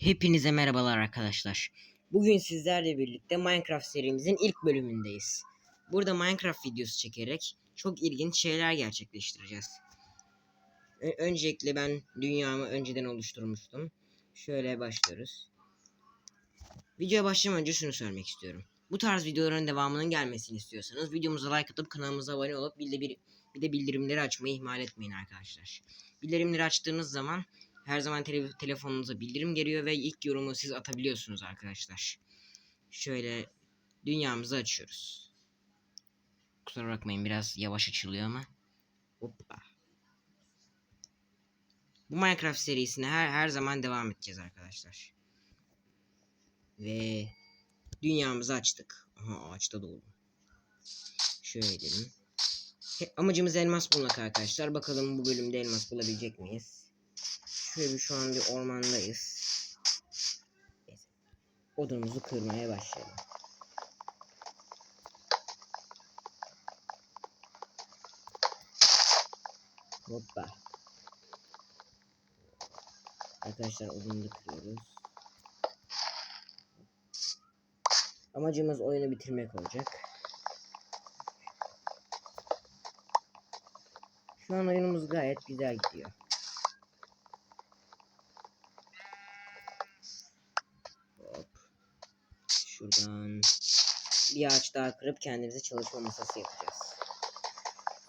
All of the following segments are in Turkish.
Hepinize merhabalar arkadaşlar. Bugün sizlerle birlikte Minecraft serimizin ilk bölümündeyiz. Burada Minecraft videosu çekerek çok ilginç şeyler gerçekleştireceğiz. Ö- öncelikle ben dünyamı önceden oluşturmuştum. Şöyle başlıyoruz. Videoya başlamadan önce şunu söylemek istiyorum. Bu tarz videoların devamının gelmesini istiyorsanız videomuza like atıp kanalımıza abone olup bir de, bir, bir de bildirimleri açmayı ihmal etmeyin arkadaşlar. Bildirimleri açtığınız zaman her zaman tele- telefonunuza bildirim geliyor ve ilk yorumu siz atabiliyorsunuz arkadaşlar. Şöyle dünyamızı açıyoruz. Kusura bakmayın biraz yavaş açılıyor ama. Hoppa. Bu Minecraft serisine her her zaman devam edeceğiz arkadaşlar. Ve dünyamızı açtık. Aha ağaçta doğdu. Şöyle edelim. Amacımız elmas bulmak arkadaşlar. Bakalım bu bölümde elmas bulabilecek miyiz? Şöyle bir şu an bir ormandayız. Neyse. Odunumuzu kırmaya başlayalım. Hoppa. Arkadaşlar odunu da kırıyoruz. Amacımız oyunu bitirmek olacak. Şu an oyunumuz gayet güzel gidiyor. Hop. Şuradan bir ağaç daha kırıp kendimize çalışma masası yapacağız.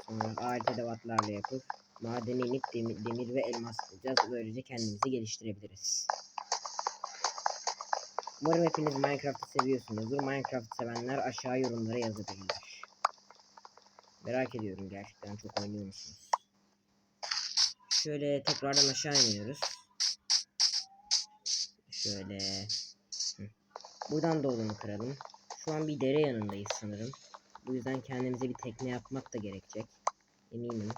Sonra ağaç edevatlarla yapıp madene inip demir, demir ve elmas bulacağız. Böylece kendimizi geliştirebiliriz. Umarım hepiniz Minecraft'ı seviyorsunuzdur. Minecraft sevenler aşağı yorumlara yazabilirler. Merak ediyorum gerçekten çok oynuyor musunuz? Şöyle tekrardan aşağı iniyoruz. Şöyle. Buradan da odunu kıralım. Şu an bir dere yanındayız sanırım. Bu yüzden kendimize bir tekne yapmak da gerekecek. Eminim.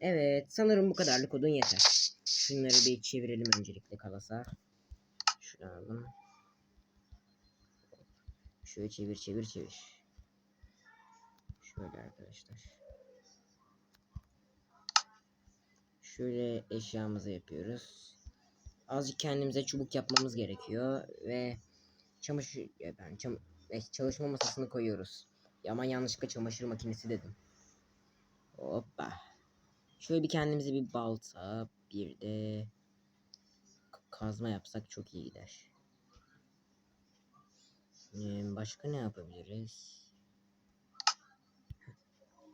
Evet sanırım bu kadarlık odun yeter. Şunları bir çevirelim öncelikle kalasa. Şunu alalım. Şöyle çevir çevir çevir. Şöyle arkadaşlar. Şöyle eşyamızı yapıyoruz. Azıcık kendimize çubuk yapmamız gerekiyor ve çamaşır ya ben çam e, çalışma masasını koyuyoruz. Ama yanlışlıkla çamaşır makinesi dedim. Hoppa. Şöyle bir kendimize bir balta, bir de kazma yapsak çok iyi gider. Ee, başka ne yapabiliriz?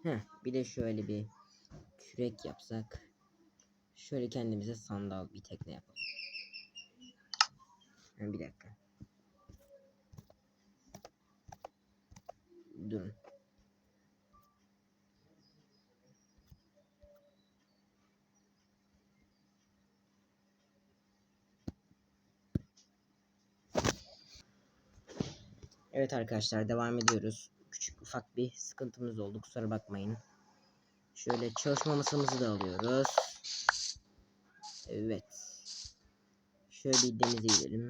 Heh, bir de şöyle bir kürek yapsak. Şöyle kendimize sandal bir tekne yapalım. Bir dakika. Durun. Evet arkadaşlar devam ediyoruz. Küçük ufak bir sıkıntımız oldu kusura bakmayın. Şöyle çalışma masamızı da alıyoruz. Evet. Şöyle bir denize gidelim.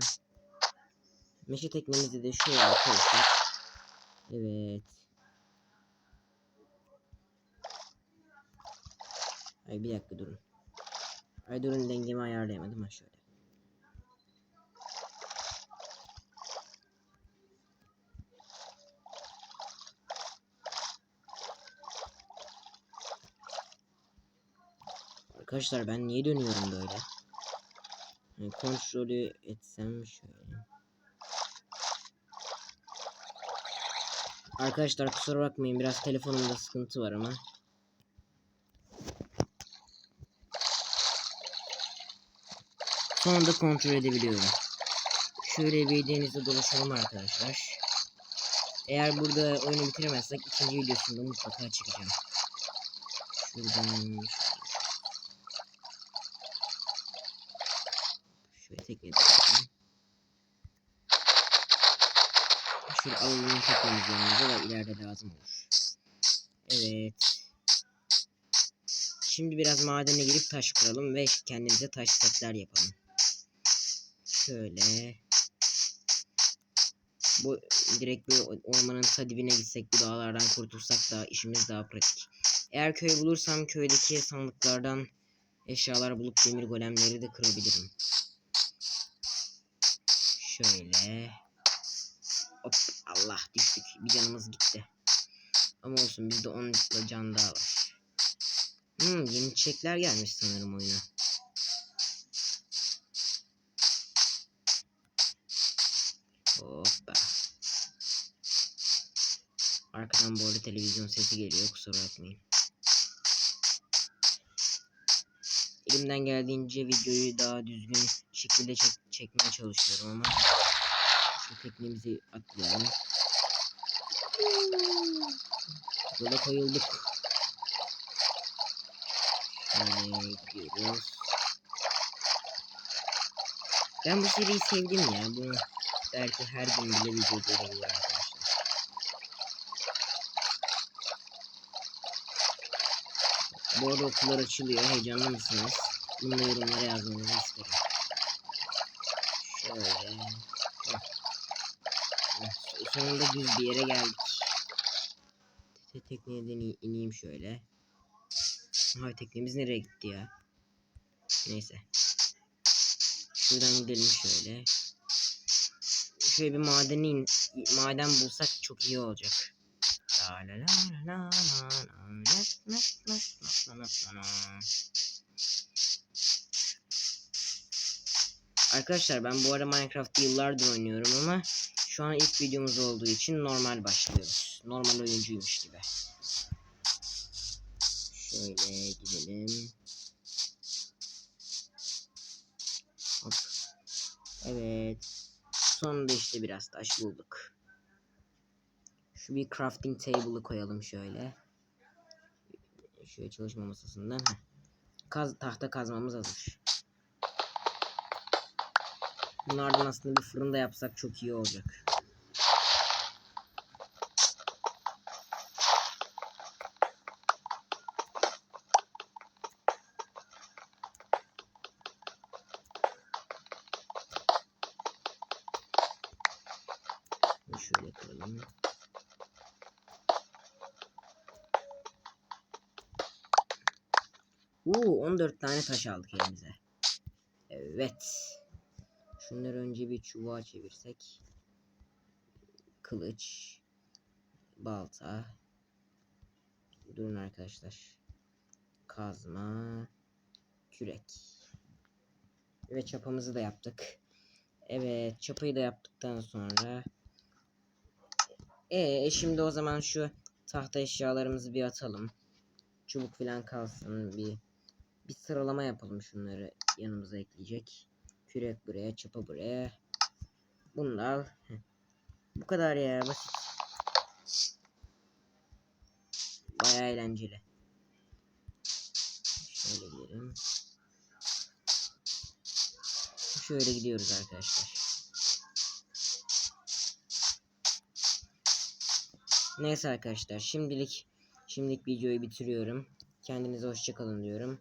Meşe teknemizi de şöyle koysak. Evet. Ay bir dakika durun. Ay durun dengemi ayarlayamadım ha şöyle. Arkadaşlar ben niye dönüyorum böyle? Yani kontrolü etsem şöyle. Arkadaşlar kusura bakmayın biraz telefonumda sıkıntı var ama. Sonunda kontrol edebiliyorum. Şöyle bir denizde dolaşalım arkadaşlar. Eğer burada oyunu bitiremezsek ikinci videosunda mutlaka çıkacağım. Şuradan Şöyle tekrar edelim. Şöyle alalım teknemizi yanımıza ileride lazım olur. Evet. Şimdi biraz madene girip taş kıralım ve kendimize taş setler yapalım. Şöyle. Bu direkt bir ormanın ta dibine gitsek bu dağlardan kurtulsak da işimiz daha pratik. Eğer köy bulursam köydeki sandıklardan Eşyalar bulup demir golemleri de kırabilirim. Şöyle. Hop Allah düştük. Bir canımız gitti. Ama olsun bizde 10 can daha var. Hmm, yeni çiçekler gelmiş sanırım oyuna. Hoppa. Arkadan bu arada televizyon sesi geliyor kusura bakmayın. Elimden geldiğince videoyu daha düzgün şekilde çek çekmeye çalışıyorum ama şu teknemizi atlayalım. Yola koyulduk. Şöyle gidiyoruz. Ben bu seriyi sevdim ya. Bu belki her gün bile video gelebilir arkadaşlar. Bu arada okullar açılıyor. Heyecanlı mısınız? Bunu yorumlara yazmanızı isterim. Şöyle. Heh. Sonunda düz bir yere geldik. Te tekneden in- ineyim şöyle. Aha teknemiz nereye gitti ya? Neyse. Şuradan gidelim şöyle. Şöyle bir maden in maden bulsak çok iyi olacak. Arkadaşlar ben bu ara Minecraft'ı yıllardır oynuyorum ama şu an ilk videomuz olduğu için normal başlıyoruz. Normal oyuncuymuş gibi. Şöyle gidelim. Hop. Evet. Sonunda işte biraz taş bulduk. Şu bir crafting table'ı koyalım şöyle. Şöyle çalışma masasından. Kaz, tahta kazmamız hazır. Bunlardan aslında bir fırında yapsak çok iyi olacak. Şöyle kıralım. Uuu 14 tane taş aldık elimize. Evet. Şunları önce bir çubuğa çevirsek. Kılıç. Balta. Durun arkadaşlar. Kazma. Kürek. Ve çapamızı da yaptık. Evet çapayı da yaptıktan sonra. E şimdi o zaman şu tahta eşyalarımızı bir atalım. Çubuk falan kalsın bir bir sıralama yapalım şunları yanımıza ekleyecek. Kürek buraya, çapa buraya. Bunu. Bu kadar ya basit. Baya eğlenceli. Şöyle gidelim. Şöyle gidiyoruz arkadaşlar. Neyse arkadaşlar şimdilik şimdilik videoyu bitiriyorum. Kendinize hoşça kalın diyorum.